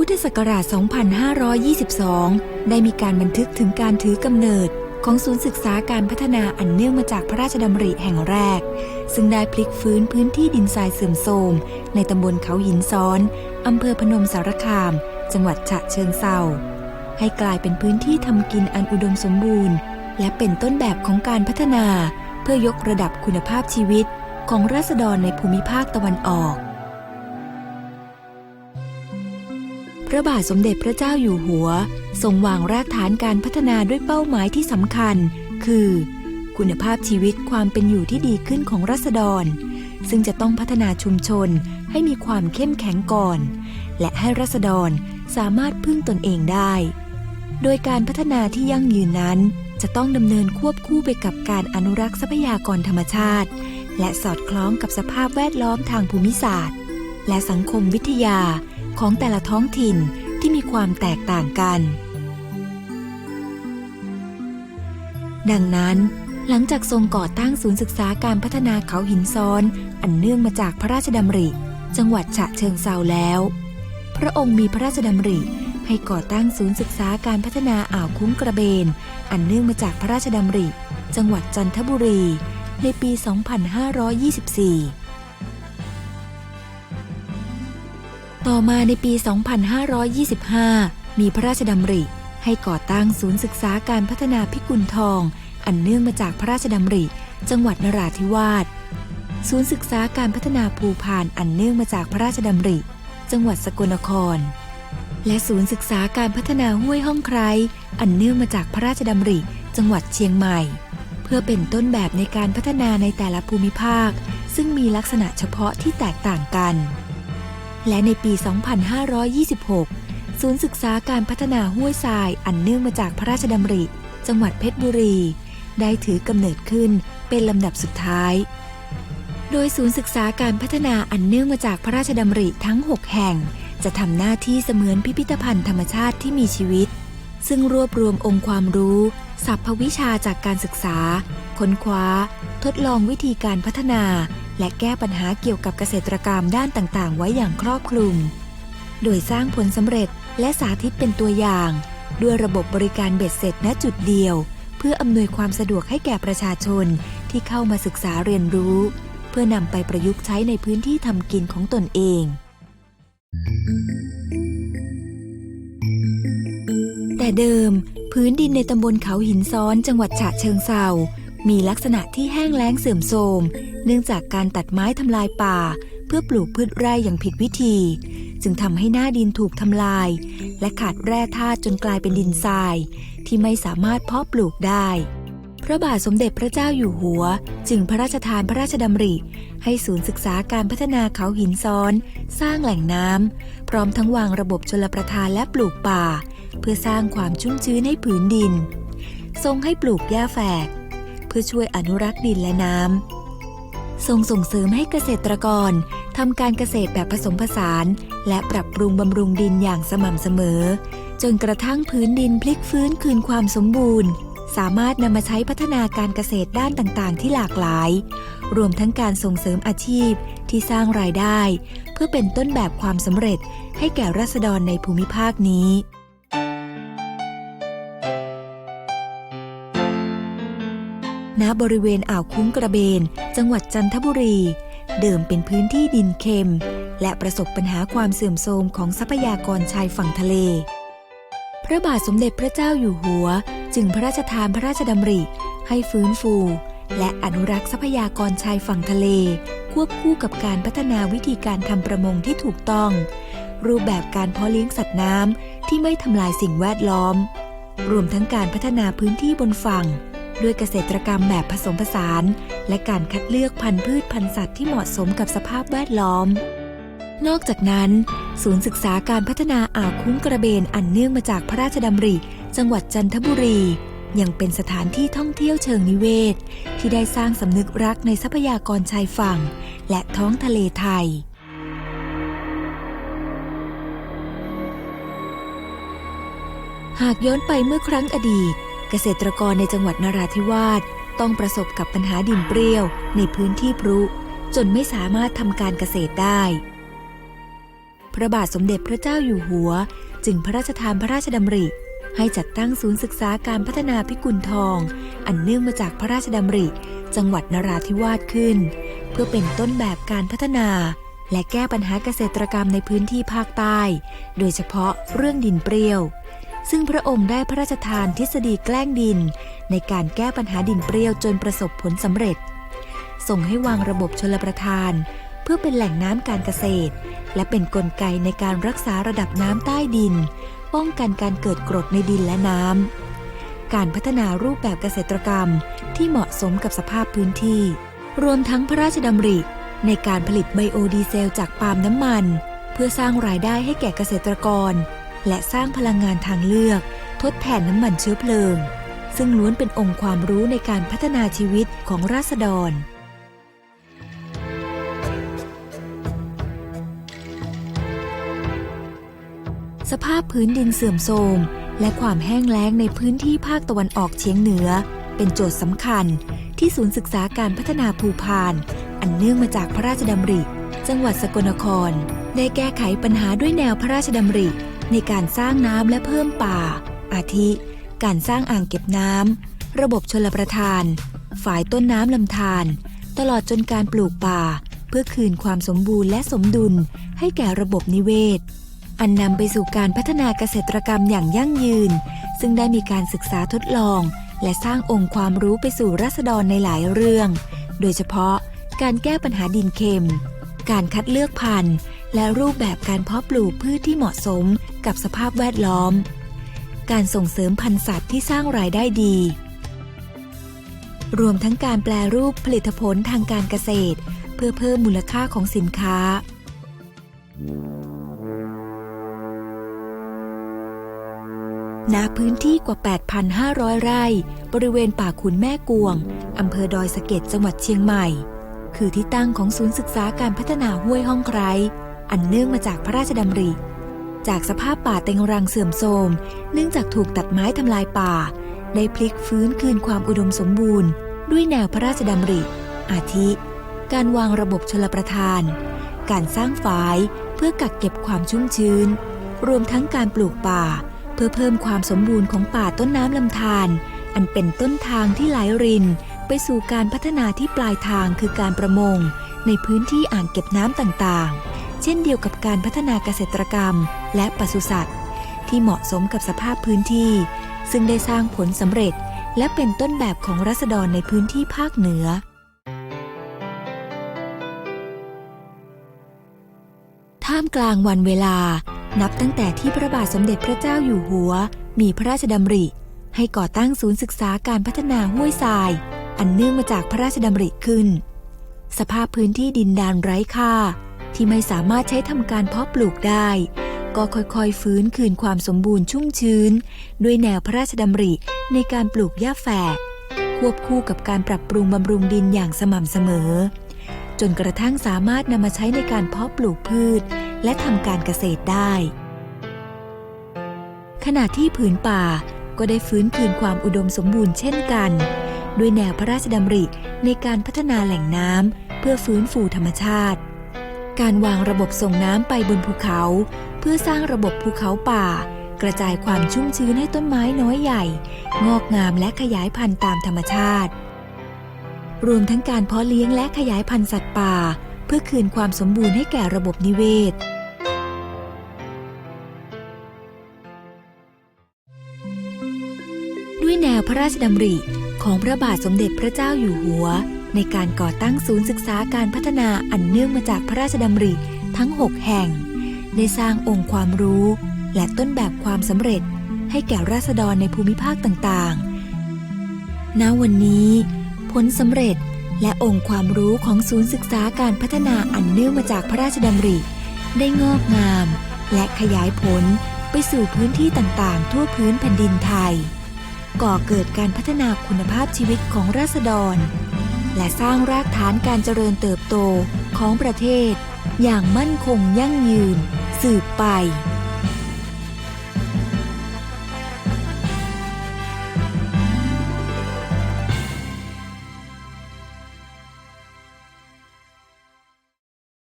พุทธศักราช 2522 ได้มีการบันทึกถึงการถือกำเนิดของศูนย์ศึกษาการพัฒนาอันเนื่องมาจากพระราชดำริแห่งแรก ซึ่งได้พลิกฟื้นพื้นที่ดินทรายเสื่อมโทรม ในตำบลเขาหินซ้อน อำเภอพนมสารคาม จังหวัดฉะเชิงเซาให้กลายเป็นพื้นที่ทำกินอันอุดมสมบูรณ์ และเป็นต้นแบบของการพัฒนา เพื่อยกระดับคุณภาพชีวิตของราษฎรในภูมิภาคตะวันออก ระบาทสมเด็จพระเจ้าอยู่หัว ทรงวางรากฐานการพัฒนาด้วยเป้าหมายที่สำคัญ คือ คุณภาพชีวิตความเป็นอยู่ที่ดีขึ้นของรัษฎร ซึ่งจะต้องพัฒนาชุมชนให้มีความเข้มแข็งก่อน และให้รัษฎรสามารถพึ่งตนเองได้ โดยการพัฒนาที่ยั่งยืนนั้น จะต้องดำเนินควบคู่ไปกับการอนุรักษ์ทรัพยากรธรรมชาติ และสอดคล้องกับสภาพแวดล้อมทางภูมิศาสตร์ และสังคมวิทยา ของแต่ละท้องถิ่นที่มีความแตกต่างกัน ดังนั้น หลังจากทรงก่อตั้งศูนย์ศึกษาการพัฒนาเขาหินซ้อน อันเนื่องมาจากพระราชดำริ จังหวัดฉะเชิงเซาแล้ว พระองค์มีพระราชดำริให้ก่อตั้งศูนย์ศึกษาการพัฒนาอ่าวคุ้งกระเบน อันเนื่องมาจากพระราชดำริ จังหวัดจันทบุรี ในปี 2524 ต่อมาในปี 2525 มีพระราชดำริ ให้ก่อตั้งศูนย์ศึกษาการพัฒนาพิกุลทอง อันเนื่องมาจากพระราชดำริ จังหวัดนราธิวาส ศูนย์ศึกษาการพัฒนาภูพานอันเนื่องมาจากพระราชดำริ จังหวัดสกลนคร และศูนย์ศึกษาการพัฒนาห้วยห้องไคร อันเนื่องมาจากพระราชดำริ จังหวัดเชียงใหม่ เพื่อเป็นต้นแบบในการพัฒนาในแต่ละภูมิภาค ซึ่งมีลักษณะเฉพาะที่แตกต่างกัน และในปี 2526 ศูนย์ศึกษาการพัฒนาห้วยทรายอันเนื่องมาจากพระราชดำริ จังหวัดเพชรบุรี ได้ถือกำเนิดขึ้นเป็นลำดับสุดท้าย โดยศูนย์ศึกษาการพัฒนาอันเนื่องมาจากพระราชดำริทั้ง 6 แห่ง จะทำหน้าที่เสมือนพิพิธภัณฑ์ธรรมชาติที่มีชีวิต ซึ่งรวบรวมองค์ความรู้ศัพทวิชาจากการศึกษา ค้นคว้า ทดลองวิธีการพัฒนา และแก้ปัญหาเกี่ยวกับเกษตรกรรมด้านต่างๆ ไว้อย่างครอบคลุม โดยสร้างผลสำเร็จและสาธิตเป็นตัวอย่าง ด้วยระบบบริการเบ็ดเสร็จณจุดเดียว เพื่ออำนวยความสะดวกให้แก่ประชาชนที่เข้ามาศึกษาเรียนรู้ เพื่อนำไปประยุกต์ใช้ในพื้นที่ทำกินของตนเองแต่เดิม พื้นดินในตำบลเขาหินซ้อนจังหวัดฉะเชิงเซามีลักษณะที่แห้งแล้งเสื่อมโทรม เนื่องจากการตัดไม้ทำลายป่า เพื่อปลูกพืชไร่อย่างผิดวิธี จึงทำให้หน้าดินถูกทำลาย และขาดแร่ธาตุจนกลายเป็นดินทราย ที่ไม่สามารถเพาะปลูกได้ พระบาทสมเด็จพระเจ้าอยู่หัว จึงพระราชทานพระราชดำริ ให้ศูนย์ศึกษาการพัฒนาเขาหินซ้อน สร้างแหล่งน้ำพร้อมทั้งวางระบบชลประทานและปลูกป่า เพื่อสร้างความชุ่มชื้นให้ผืนดิน ทรงให้ปลูกหญ้าแฝก เพื่อช่วยอนุรักษ์ดินและน้ำ ทรงส่งเสริมให้เกษตรกรทำการเกษตรแบบผสมผสาน และปรับปรุงบำรุงดินอย่างสม่ำเสมอ จนกระทั่งพื้นดินพลิกฟื้นคืนความสมบูรณ์ สามารถนำมาใช้พัฒนาการเกษตรด้านต่างๆ ที่หลากหลาย รวมทั้งการส่งเสริมอาชีพที่สร้างรายได้ เพื่อเป็นต้นแบบความสำเร็จให้แก่รัษฎรในภูมิภาคนี้ ณบริเวณอ่าวคุ้งกระเบน จังหวัดจันทบุรี เดิมเป็นพื้นที่ดินเค็ม และประสบปัญหาความเสื่อมโทรมของทรัพยากรชายฝั่งทะเล พระบาทสมเด็จพระเจ้าอยู่หัว จึงพระราชทานพระราชดำริ ให้ฟื้นฟู และอนุรักษ์ทรัพยากรชายฝั่งทะเล ควบคู่กับการพัฒนาวิธีการทำประมงที่ถูกต้อง รูปแบบการเพาะเลี้ยงสัตว์น้ำที่ไม่ทำลายสิ่งแวดล้อม รวมทั้งการพัฒนาพื้นที่บนฝั่ง ด้วยเกษตรกรรมแบบผสมผสาน และการคัดเลือกพันธุ์พืชพันธุ์สัตว์ที่เหมาะสมกับสภาพแวดล้อม นอกจากนั้น ศูนย์ศึกษาการพัฒนาอ่าวคุ้งกระเบนอันเนื่องมาจากพระราชดำริ จังหวัดจันทบุรี ยังเป็นสถานที่ท่องเที่ยวเชิงนิเวศ ที่ได้สร้างสำนึกรักในทรัพยากรชายฝั่ง และท้องทะเลไทยหากย้อนไปเมื่อครั้งอดีต เกษตรกรในจังหวัดนราธิวาสต้องประสบกับปัญหาดินเปรี้ยว ในพื้นที่พรุจนไม่สามารถทำการเกษตรได้ พระบาทสมเด็จพระเจ้าอยู่หัว จึงพระราชทานพระราชดำริ ให้จัดตั้งศูนย์ศึกษาการพัฒนาพิกุลทอง อันเนื่องมาจากพระราชดำริ จังหวัดนราธิวาสขึ้น เพื่อเป็นต้นแบบการพัฒนา และแก้ปัญหาเกษตรกรรมในพื้นที่ภาคใต้ โดยเฉพาะเรื่องดินเปรี้ยว ซึ่งพระองค์ได้พระราชทานทฤษฎีแกล้งดิน ในการแก้ปัญหาดินเปรี้ยวจนประสบผลสำเร็จ ส่งให้วางระบบชลประทาน เพื่อเป็นแหล่งน้ำการเกษตร และเป็นนกลไกในการรักษาระดับน้ำใต้ดิน ป้องกันการเกิดกรดในดินและน้ำ การพัฒนารูปแบบเกษตรกรรมที่เหมาะสมกับสภาพพื้นที่ รวมทั้งพระราชดำริในการผลิตไบโอดีเซลจากปาล์มน้ำมัน เพื่อสร้างรายได้ให้แก่เกษตรกร และสร้างพลังงานทางเลือก ทดแทนน้ำมันเชื้อเพลิง ซึ่งล้วนเป็นองค์ความรู้ในการพัฒนาชีวิตของราษฎรสภาพพื้นดินเสื่อมโทรมและความแห้งแล้งในพื้นที่ภาคตะวันออกเฉียงเหนือ เป็นโจทย์สำคัญ ที่ศูนย์ศึกษาการพัฒนาภูพาน อันเนื่องมาจากพระราชดำริ จังหวัดสกลนคร ได้แก้ไขปัญหาด้วยแนวพระราชดำริ ในการสร้างน้ำและเพิ่มป่า อาทิ การสร้างอ่างเก็บน้ำ ระบบชลประทาน ฝายต้นน้ำลำธาร ตลอดจนการปลูกป่า เพื่อคืนความสมบูรณ์และสมดุลให้แก่ระบบนิเวศ อันนำไปสู่การพัฒนาเกษตรกรรมอย่างยั่งยืน ซึ่งได้มีการศึกษาทดลอง และสร้างองค์ความรู้ไปสู่รัษฎรในหลายเรื่อง โดยเฉพาะการแก้ปัญหาดินเค็ม การคัดเลือกพันธุ์ และรูปแบบการเพาะปลูกพืชที่เหมาะสมกับสภาพแวดล้อม การส่งเสริมพันธุ์สัตว์ที่สร้างรายได้ดี รวมทั้งการแปลรูปผลิตผลทางการเกษตร เพื่อเพิ่มมูลค่าของสินค้า ณ พื้นที่กว่า 8,500 ไร่ บริเวณป่าขุนแม่กวง อำเภอดอยสะเก็ดจังหวัดเชียงใหม่คือที่ตั้งของศูนย์ศึกษาการพัฒนาห้วยห้องไคร้ อันเนื่องมาจากพระราชดำริ จากสภาพป่าเต็งรังเสื่อมโทรม เนื่องจากถูกตัดไม้ทำลายป่า ได้พลิกฟื้นคืนความอุดมสมบูรณ์ ด้วยแนวพระราชดำริ อาทิ การวางระบบชลประทาน การสร้างฝายเพื่อกักเก็บความชุ่มชื้น รวมทั้งการปลูกป่า เพื่อเพิ่มความสมบูรณ์ของป่าต้นน้ำลำธาร อันเป็นต้นทางที่ไหลริน ไปสู่การพัฒนาที่ปลายทางคือการประมง ในพื้นที่อ่างเก็บน้ำต่างๆ ช่นเดียวกับการพัฒนาเกษตรกรรม และปศุสัตว์ ที่เหมาะสมกับสภาพพื้นที่ ซึ่งได้สร้างผลสำเร็จ และเป็นต้นแบบของรัษฎรในพื้นที่ภาคเหนือท่ามกลางวันเวลา นับตั้งแต่ที่พระบาทสมเด็จพระเจ้าอยู่หัว มีพระราชดำริ ให้ก่อตั้งศูนย์ศึกษาการพัฒนาห้วยทราย อันเนื่องมาจากพระราชดำริขึ้น สภาพพื้นที่ดินดานไร้ค่า ที่ไม่สามารถใช้ทำการเพาะปลูกได้ ก็ค่อยๆ ฟื้นคืนความสมบูรณ์ชุ่มชื้น ด้วยแนวพระราชดำริในการปลูกหญ้าแฝก ควบคู่กับการปรับปรุงบำรุงดินอย่างสม่ำเสมอ จนกระทั่งสามารถนำมาใช้ในการเพาะปลูกพืช และทำการเกษตรได้ ขณะที่ผืนป่าก็ได้ฟื้นคืนความอุดมสมบูรณ์เช่นกัน ด้วยแนวพระราชดำริในการพัฒนาแหล่งน้ำเพื่อฟื้นฟูธรรมชาติ การวางระบบส่งน้ำไปบนภูเขา เพื่อสร้างระบบภูเขาป่า กระจายความชุ่มชื้นให้ต้นไม้น้อยใหญ่ งอกงามและขยายพันธุ์ตามธรรมชาติ รวมทั้งการเพาะเลี้ยงและขยายพันธุ์สัตว์ป่า เพื่อคืนความสมบูรณ์ให้แก่ระบบนิเวศด้วยแนวพระราชดำริของพระบาทสมเด็จพระเจ้าอยู่หัว ในการก่อตั้งศูนย์ศึกษาการพัฒนาอันเนื่องมาจากพระราชดำริทั้ง 6 แห่ง ได้สร้างองค์ความรู้ และต้นแบบความสำเร็จให้แก่ราษฎรในภูมิภาคต่างๆ ณ วันนี้ ผลสำเร็จและองค์ความรู้ของศูนย์ศึกษาการพัฒนาอันเนื่องมาจากพระราชดำริ ได้งอกงาม และขยายผลไปสู่พื้นที่ต่างๆ ทั่วพื้นแผ่นดินไทย ก่อเกิดการพัฒนาคุณภาพชีวิตของราษฎร และสร้างรากฐานการเจริญเติบโตของประเทศ อย่างมั่นคงยั่งยืน สืบไป